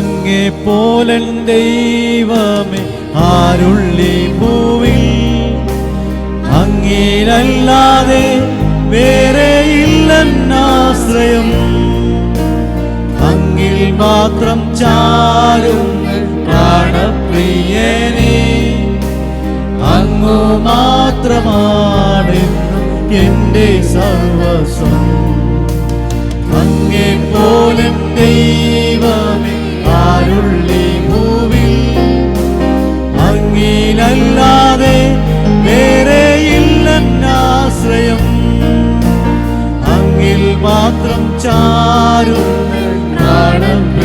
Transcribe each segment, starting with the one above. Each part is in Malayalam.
അങ്ങേ പോലൻ ദൈവമേ ആരുള്ളി പൂവിൽ. അങ്ങേരല്ലാതെ വേറെ ഇല്ലെന്നാശ്രയം. അങ്ങിൽ മാത്രം ചാരും പ്രാണപ്രിയനെ അങ്ങു മാത്രമാണെന്നും എന്റെ സർവസ്വം അങ്ങേ പോലും ദൈവമേ അങ്ങിലല്ലാതെ വേറെ ആശ്രയം അങ്ങിൽ മാത്രം ചാരും പ്രാണം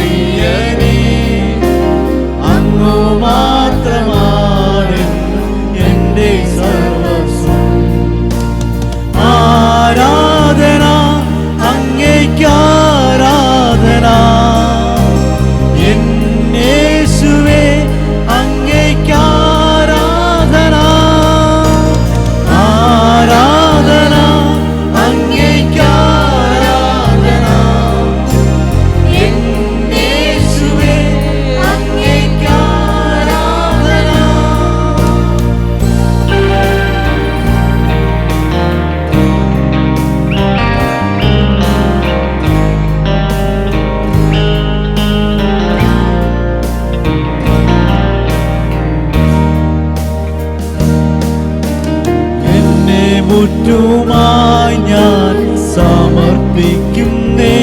മുറ്റുമായി ഞാൻ സമർപ്പിക്കുന്നേ.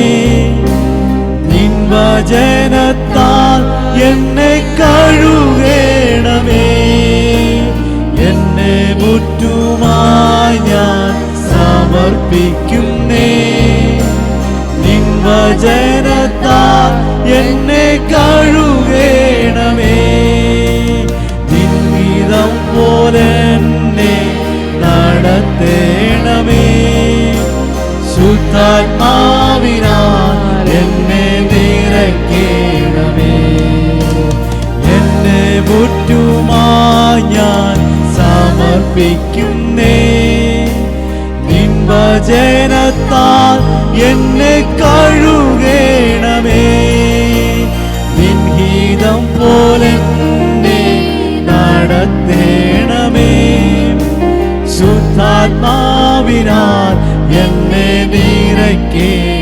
നിൻ വചനത്താൽ എന്നെ കഴുകേണമേ. എന്നെ മുറ്റുമായി ഞാൻ സമർപ്പിക്കുന്നേ. നിൻ വചനത്താൽ എന്നെ ശുദ്ധാത്മാവിനാൽ എന്നെ നിറയ്ക്കണമേ. എന്നെ മുറ്റുമായി ഞാൻ സമർപ്പിക്കുന്നേ. നിൻ വചനത്താൽ എന്നെ കഴുകേണമേ. നിൻഹിതം പോലെ നടത്തേണമേ. ശുദ്ധാത്മാവിനാൽ എന്നെ aqui.